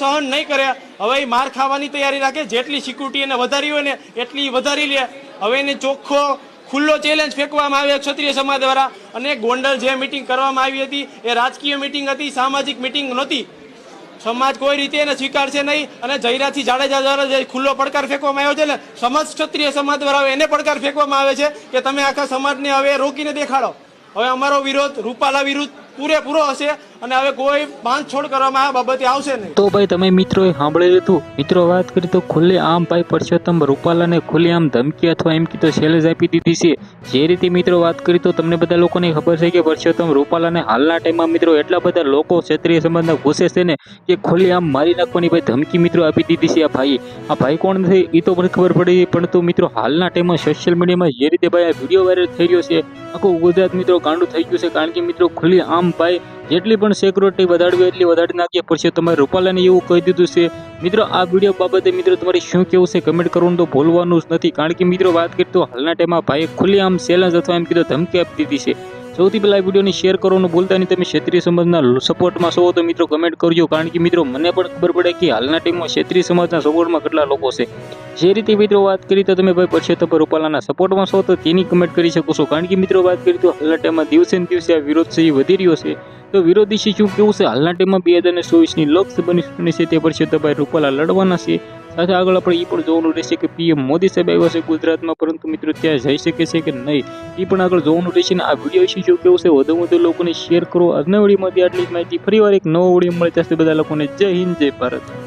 સહન નહીં કરે, હવે એ માર ખાવાની તૈયારી રાખે, જેટલી સિક્યુરિટી એને વધારી હોય ને એટલી વધારી લે. હવે એને ચોખ્ખો ખુલ્લો ચેલેન્જ ફેંકવામાં આવ્યો ક્ષત્રિય સમાજ દ્વારા. અને ગોંડલ જે મિટિંગ કરવામાં આવી હતી, એ રાજકીય મિટિંગ હતી, સામાજિક મિટિંગ નહોતી. સમાજ કોઈ રીતે એને સ્વીકારશે નહીં અને જયરાથી જાડેજા દ્વારા જે ખુલ્લો પડકાર ફેંકવામાં આવ્યો છે ને, સમાજ ક્ષત્રિય સમાજ દ્વારા એને પડકાર ફેંકવામાં આવે છે કે તમે આખા સમાજને હવે રોકીને દેખાડો. હવે અમારો વિરોધ, રૂપાલા વિરુદ્ધ પૂરેપૂરો હશે. અને હવે કોઈ બાંધછોડ કરવામાં આ બાબતે આવશે નહીં. તો ભાઈ તમે મિત્રોએ સાંભળેલું હતું. મિત્રો વાત કરી તો ખુલ્લે આમ ભાઈ પરસોત્તમ રૂપાલાને ખુલ્લે આમ ધમકી અથવા એમ કીધું સેલેજ આપી દીધી છે. જે રીતે મિત્રો વાત કરી તો તમને બધા લોકોને ખબર છે કે પરસોત્તમ રૂપાલાને હાલના ટાઈમમાં મિત્રો એટલા બધા લોકો ક્ષેત્રીય સંબંધના ઘૂસે છે ને કે ખુલ્લે આમ મારી નાખવાની ભાઈ ધમકી મિત્રો આપી દીધી છે આ ભાઈ આ ભાઈ કોણ નથી એ તો મને ખબર પડી પરંતુ મિત્રો હાલના ટાઈમમાં સોશિયલ મીડિયામાં જે રીતે ભાઈ આ વીડિયો વાયરલ થઈ રહ્યો છે, આખું ગુજરાત મિત્રો ગાંડું થઈ ગયું છે, કારણ કે મિત્રો ખુલ્લી આમ ભાઈ જેટલી પણ સિક્યુરિટી વધારવી એટલી વધારી નાખીએ. પછી તમારે રૂપાલાને એવું કહી દીધું છે, મિત્રો, આ વીડિયો બાબતે મિત્રો તમારે શું કેવું છે? કમેન્ટ કરવાનું તો ભૂલવાનું જ નથી. કારણ કે મિત્રો, વાત કરીએ તો હાલના ટાઈમમાં ભાઈએ ખુલ્લી આમ ચેલેન્જ અથવા એમ કીધું, ધમકી આપી દીધી છે. સૌથી પહેલાં વિડીયોને શેર કરવાનું ભૂલતા નહીં. તમે ક્ષેત્રીય સમાજના સપોર્ટમાં છો તો મિત્રો કમેન્ટ કરજો. કારણ કે મિત્રો, મને પણ ખબર પડે કે હાલના ટાઈમમાં ક્ષેત્રીય સમાજના સપોર્ટમાં કેટલા લોકો છે. જે રીતે મિત્રો વાત કરી તો તમે ભાઈ પરસોત્તમ રૂપાલાના સપોર્ટમાં છો તો તેની કમેન્ટ કરી શકો છો. કારણ કે મિત્રો, વાત કરી તો હાલના ટાઈમમાં દિવસે ને દિવસે આ વિરોધ છે વધી રહ્યો છે. તો વિરોધી છે શું કેવું છે? હાલના ટાઈમમાં બે હજાર ચોવીસની લોકસભાની ચૂંટણી છે, તે પર પરસોત્તમભાઈ રૂપાલા લડવાના છે. સાથે આગળ આપણે એ પણ જોવાનું રહેશે કે પીએમ મોદી સાહેબ આવ્યા છે ગુજરાતમાં, પરંતુ મિત્રો ત્યાં જઈ શકે છે કે નહીં? એ પણ આગળ જોવાનું રહેશે ને આ વીડિયો વિશે શું કેવું છે? વધુ વધુ લોકોને શેર કરો. આજના વિડીયોમાંથી આટલી જ માહિતી ફરીવાર એક નવો વીડિયો મળે ત્યાં બધા લોકોને જય હિન્દ, જય ભારત.